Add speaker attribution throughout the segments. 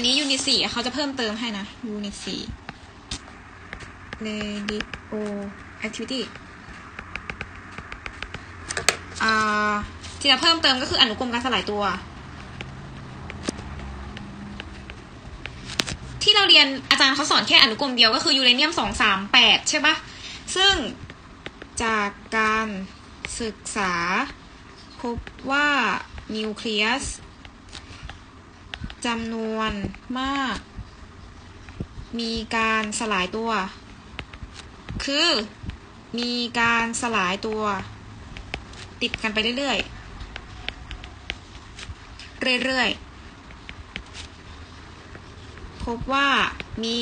Speaker 1: อันนี้ยูนิสี่เขาจะเพิ่มเติมให้นะยูนิสี่ radio activity อ่าที่จะเพิ่มเติมก็คืออนุกรมการสลายตัว ที่เราเรียนอาจารย์เขาสอนแค่อนุกรมเดียวก็คือยูเรเนียมสองสามแปดใช่ปะซึ่งจากการศึกษาพบว่านิวเคลียส จำนวนมาก มีการสลายตัว คือ มีการสลายตัว ติดกันไปเรื่อยๆ เรื่อยๆ พบว่ามี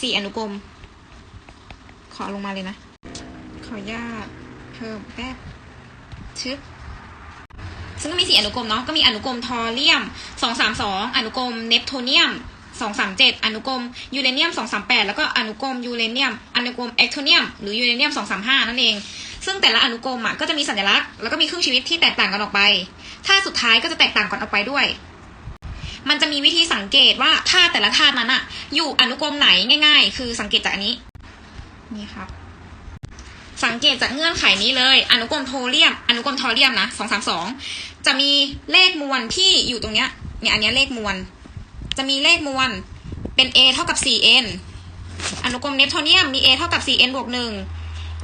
Speaker 1: สี่อนุกรม ขอลงมาเลยนะ ขออนุญาตเพิ่มแป๊บชึบ ซึ่งก็มีสี่อนุกรมเนาะก็มีอนุกรมทอเรียมสองสามสองอนุกรมเนปโทเนียมสองสามเจ็ดอนุกรมยูเรเนียมสองสามแปดแล้วก็อนุกรมยูเรเนียมอนุกรมเอ็กโทเนียมหรือยูเรเนียมสองสามห้านั่นเอง ซึ่งแต่ละอนุกรมอะก็จะมีสัญลักษณ์แล้วก็มีเครื่องชีวิตที่แตกต่างกันออกไป ถ้าสุดท้ายก็จะแตกต่างกันออกไปด้วย มันจะมีวิธีสังเกตว่าธาตุแต่ละธาตุนั้นอะอยู่อนุกรมไหนง่าย ๆ คือสังเกตจากอันนี้ นี่ครับ สังเกตจากเงื่อนไขนี้เลย อนุกรมโทเรียม อนุกรมทอเรียมนะสองสามสองจะมีเลขมวลที่อยู่ตรงเนี้ยเนี่ยอันเนี้ยเลขมวล จะมีเลขมวลเป็น a เท่ากับ 4n อนุกรมเนปโทเนียมมี a เท่ากับ 4n บวกหนึ่ง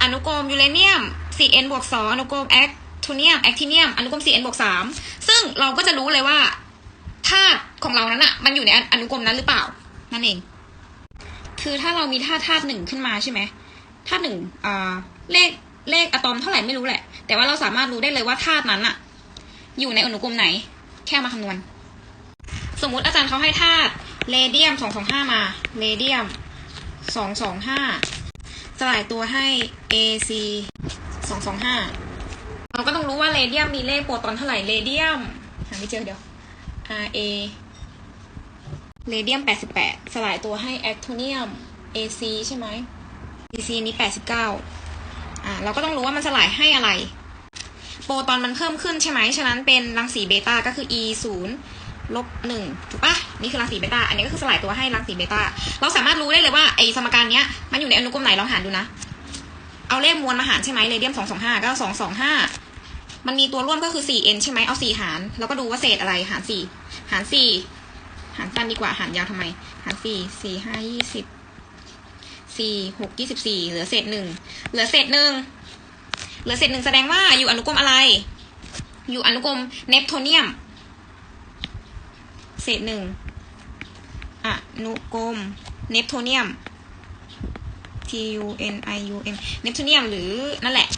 Speaker 1: อนุกรมยูเรเนียม 4n บวกสองอนุกรมแอคโทเนียมแอคทิเนียมอนุกรม 4n บวกสามซึ่งเราก็จะรู้เลยว่าธาตุของเรานั้นอะมันอยู่ในอนุกรมนั้นหรือเปล่า นั่นเอง คือถ้าเรามีธาตุธาตุหนึ่งขึ้นมาใช่ไหมธาตุหนึ่งอ่า เลขเลขอะตอมเท่าไหร่ไม่รู้แหละ แต่ว่าเราสามารถรู้ได้เลยว่าธาตุนั้นอะอยู่ในอนุกรมไหน แค่มาคำนวณ สมมุติอาจารย์เขาให้ธาตุเรเดียมสองสองห้ามาเรเดียมสองสองห้าสลายตัวให้ AC สองสองห้าเราก็ต้องรู้ว่าเรเดียมมีเลขโปรตอนเท่าไหร่เรเดียมหาไม่เจอเดี๋ยว RA เรเดียม88สลายตัวให้แอคโทเนียม AC ใช่ไหม AC นี้89 อ่าเราก็ต้องรู้ว่ามันสลายให้อะไร โปรตอนมันเพิ่มขึ้นใช่ไหมฉะนั้นเป็นรังสีเบต้าก็คือ E 0ลบ1ถูกปะนี่คือรังสีเบต้าอันนี้ก็คือสลายตัวให้รังสีเบต้าเราสามารถรู้ได้เลยว่าไอสมการเนี้ยมันอยู่ในอนุกรมไหนลองหารดูนะ เอาเลขมวลมาหารใช่ไหมเรเดียม225ก็225มันมีตัวร่วมก็คือ 4n ใช่ไหมเอา 4 หาร แล้วก็ดูว่าเศษอะไร หาร 4 หาร 4 หารสั้นดีกว่า หารยาวทำไม หาร 4 4 5 20 4 6 24เหลือเศษ1เหลือเศษ1เหลือเศษ1แสดงว่าอยู่อนุกรมอะไร อยู่อนุกรมเนปโทเนียม เศษ1อนุกรมเนปโทเนียม T U N I U M เนปโทเนียมหรือนั่นแหละ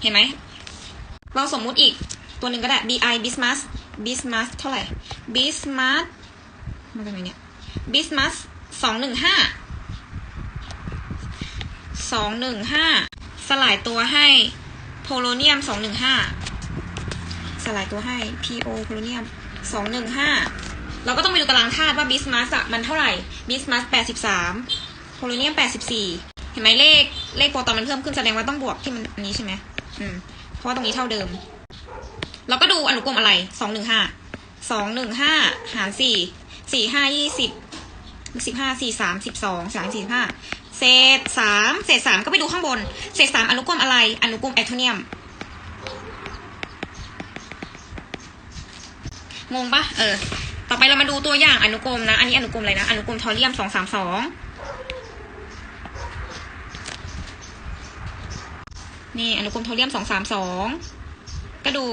Speaker 1: เห็นไหม เราสมมุติอีกตัวหนึ่งก็ได้ B I Bismuth Bismuth เท่าไหร่ Bismuth มาจากไหนเนี่ย Bismuth สองหนึ่งห้า องหนึ่งห้าสลายตัวให้โพโลเนียมสองหนึ่งห้าสลายตัวให้ PO โพโลเนียมสองหนึ่งห้าเราก็ต้องไปดูตารางธาตุว่าบิสมัสมันเท่าไหร่บิสมาสิบสามโพโลเนียมแปดสิบสี่เห็นไหมเลขเลขโปรตอนมันเพิ่มขึ้นแสดงว่าต้องบวกที่มันนี้ใช่ไหมอืมเพราะว่าตรงนี้เท่าเดิม เราก็ดูอนุกรมอะไรสองหนึ่งห้าสองหนึ่งห้าหารสี่สี่ห้ายี่สิบสิบห้าสี่สามสิบสองสามสี่ห้า เศษสามเศษสามก็ไปดูข้างบน เศษสามอนุกรมอะไร อนุกรมแอคโทเนียมงงปะเออ ต่อไปเรามาดูตัวอย่างอนุกรมนะ อันนี้อนุกรมอะไรนะ อนุกรมทอเรียมสองสามสองนี่อนุกรมโทเรียมสองสามสองก็ดู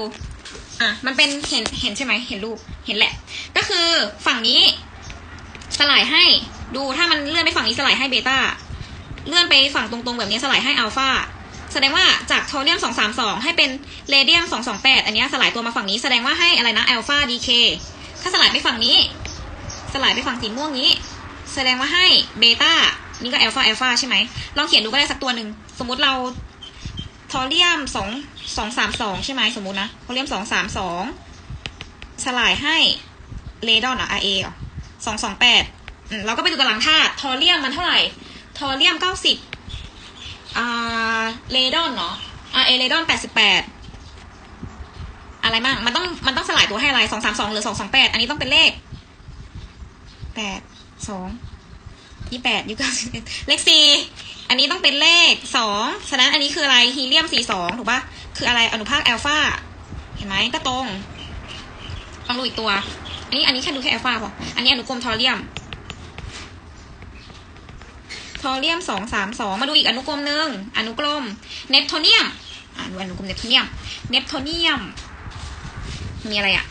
Speaker 1: อะ มันเป็นเห็นเห็นใช่ไหมเห็นรูปเห็นแหละ ก็คือฝั่งนี้ สลายให้ดูถ้ามันเลื่อนไปฝั่งนี้สลายให้เบต้า เลื่อนไปฝั่งตรงๆ แบบนี้สลายให้อัลฟาแสดงว่าจากโทเรียมสองสามสองให้เป็นเรเดียมสองสองแปดอันนี้สลายตัวมาฝั่งนี้แสดงว่าให้อะไรนะอัลฟาดีเคถ้าสลายไปฝั่งนี้ สลายไปฝั่งสีม่วงนี้ แสดงว่าให้เบต้านี่ก็อัลฟาอัลฟาใช่ไหมลองเขียนดูก็ได้สักตัวหนึ่งสมมุติเราทอเรียมสองสองสามสองใช่ไหมสมมุตินะทเรียมสองสามสองสลายให้เรดอนอะ RA อะสองสองแปดเราก็ไปดูตารางธาตุทอเรียมมันเท่าไหร่ ทอเรียมเก้าสิบอ่าเรดอนเนาะ RA เรดอนแปดสิบแปดอะไรมั่งมันต้องมันต้องสลายตัวให้อะไรสองสามสองหรือสองสองแปดอันนี้ต้องเป็นเลขแปดสองยี่แปดยี่เก้าสิบเอ็ดเลขสี่อันนี้ต้องเป็นเลขสองฉะนั้นอันนี้คืออะไรฮีเลียมสี่สองถูกปะคืออะไรอนุภาคแอลฟาเห็นไหมก็ตรงลองดูอีกตัว อันนี้อันนี้แค่ดูแค่แอลฟาพออันนี้อนุกรมทอเรียม ทอเรียมสองสามสองมาดูอีกอนุกรมหนึ่งอนุกรมเนปโทเนียมอ่าดูอนุกรมเนปโทเนียม เนปโทเนียม มีอะไรอะ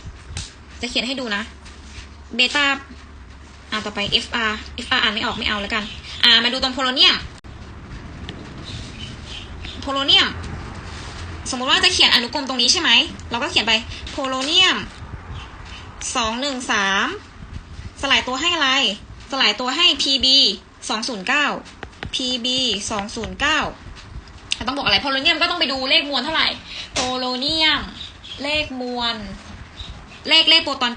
Speaker 1: จะเขียนให้ดูนะ เบต้าอ่าต่อไป FR FR อ่านไม่ออกไม่เอาแล้วกัน อ่า มาดูตรงโพโลเนียม โพโลเนียม สมมติว่าจะเขียนอนุกรมตรงนี้ใช่ไหม เราก็เขียนไปโพโลเนียมสองหนึ่งสามสลายตัวให้อะไร สลายตัวให้ PB สองศูนย์เก้า PB สองศูนย์เก้าต้องบอกอะไรโพโลเนียมก็ต้องไปดูเลขมวลเท่าไหร่โพโลเนียม เลขมวล เลขเลขโปรตอน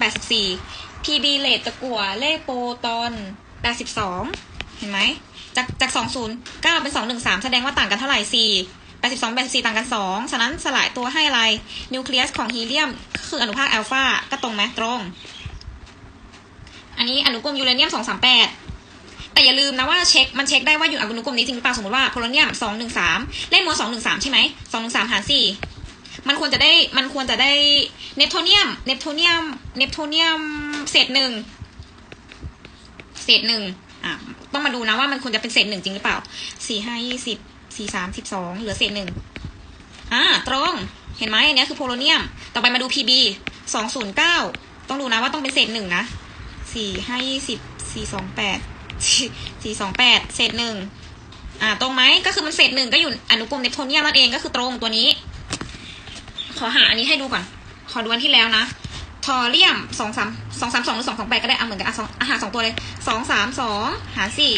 Speaker 1: 84 PB เลทตะกั่วเลขโปรตอน 82 เห็นไหมจากจาก 209 เป็น 213 แสดงว่าต่างกันเท่าไหร่ 4 82 84 ต่างกัน 2 ฉะนั้นสลายตัวให้อะไร นิวเคลียสของฮีเลียมคืออนุภาคอัลฟาก็ตรงไหมตรง อันนี้อนุกรมยูเรเนียม 238 แต่อย่าลืมนะว่าเช็คมันเช็คได้ว่าอยู่อนุกรมนี้จริงหรือเปล่าสมมติว่าโพโลเนียม213เลขมวล213ใช่ไหม213หนึ่งสาร4มันควรจะได้มันควรจะได้เนปโทเนียมเนปโทเนียมเนปโทเนียมเศษหนึ่งเศษหนึ่งอะต้องมาดูนะว่ามันควรจะเป็นเศษหนึ่งจริงหรือเปล่าสี่ห้ายี่สิบสี่สามสิบสองเหลือเศษหนึ่งอ่าตรงเห็นไหมอันนี้คือโพโลเนียม ต่อไปมาดู PB สองศูนย์เก้าต้องดูนะว่าต้องเป็นเศษหนึ่งนะสี่ห้ายี่สิบสี่สองแปด สี่สองแปดเศษหนึ่งอ่า ตรงไหมก็คือมันเศษหนึ่งก็อยู่อนุกรมเนปโทเนียมนั่นเองก็คือตรงตัวนี้ ขอหาอันนี้ให้ดูก่อน ขอดูอันที่แล้วนะทอเรียมสองสามสองสามสองหรือสองสองแปดก็ได้เอาเหมือนกันอะสองอาหารสองตัวเลยสองสามสองหารสี่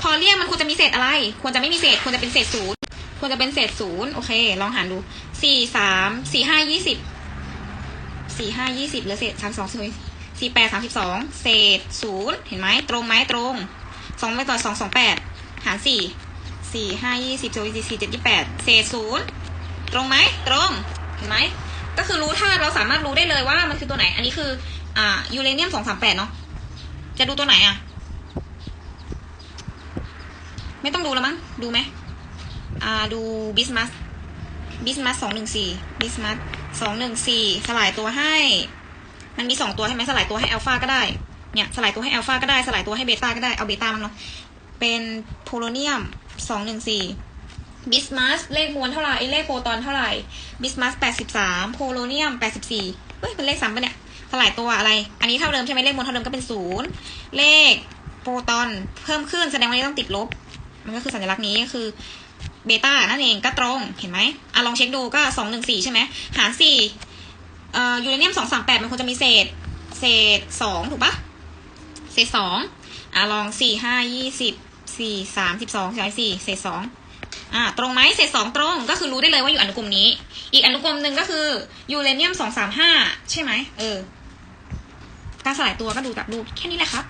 Speaker 1: ทอเรียมมันควรจะมีเศษอะไร ควรจะไม่มีเศษควรจะเป็นเศษศูนย์ควรจะเป็นเศษศูนย์โอเค ลองหารดูสี่สามสี่ห้ายี่สิบสี่ห้ายี่สิบเหลือเศษสามสอง สี่แปดสามสิบสองเศษศูนย์เห็นไหมตรงไหมตรงสองไปต่อสองสองแปดหารสี่สี่ห้ายี่สิบสี่สี่เจ็ดยี่แปดเศษศูนย์ตรงไหมตรงเห็นไหมก็คือรู้ถ้าเราสามารถรู้ได้เลยว่ามันคือตัวไหน อันนี้คืออ่ายูเรเนียมสองสามแปดเนาะจะดูตัวไหนอะ ไม่ต้องดูแล้วมั้งดูไหมอ่าดูบิสมัสบิสมัสสองหนึ่งสี่บิสมัสสองหนึ่งสี่สลายตัวให้ มันมีสองตัวใช่ไหมสลายตัวให้อัลฟาก็ได้ เนี่ยสลายตัวให้อัลฟาก็ได้สลายตัวให้เบต้าก็ได้ เอาเบต้ามันเนาะ เป็นโพโลเนียมสองหนึ่งสี่บิสมัสเลขมวลเท่าไหร่เลขโปรตอนเท่าไหร่บิสมัสแปดสิบสามโพโลเนียมแปดสิบสี่เฮ้ยเป็นเลขสามปะเนี่ยสลายตัวอะไร อันนี้เท่าเดิมใช่ไหมเลขมวลเท่าเดิมก็เป็นศูนย์เลขโปรตอนเพิ่มขึ้นแสดงว่านี้ต้องติดลบ มันก็คือสัญลักษณ์นี้ก็คือเบต้านั่นเองก็ตรงเห็นไหมอะลองเช็คดูก็สองหนึ่งสี่ใช่ไหมหารสี่ ยูเรเนียมสองสามแปดมันควรจะมีเศษ เศษสองถูกปะเศษสองอะลองสี่ห้ายี่สิบสี่สามสิบสองใช่สี่เศษสองอะตรงไหมเศษสองตรงก็คือรู้ได้เลยว่าอยู่อนุกรมนี้ อีกอนุกรมหนึ่งก็คือยูเรเนียมสองสามห้าใช่ไหมเออการสลายตัวก็ดูจากดูแค่นี้แหละครับ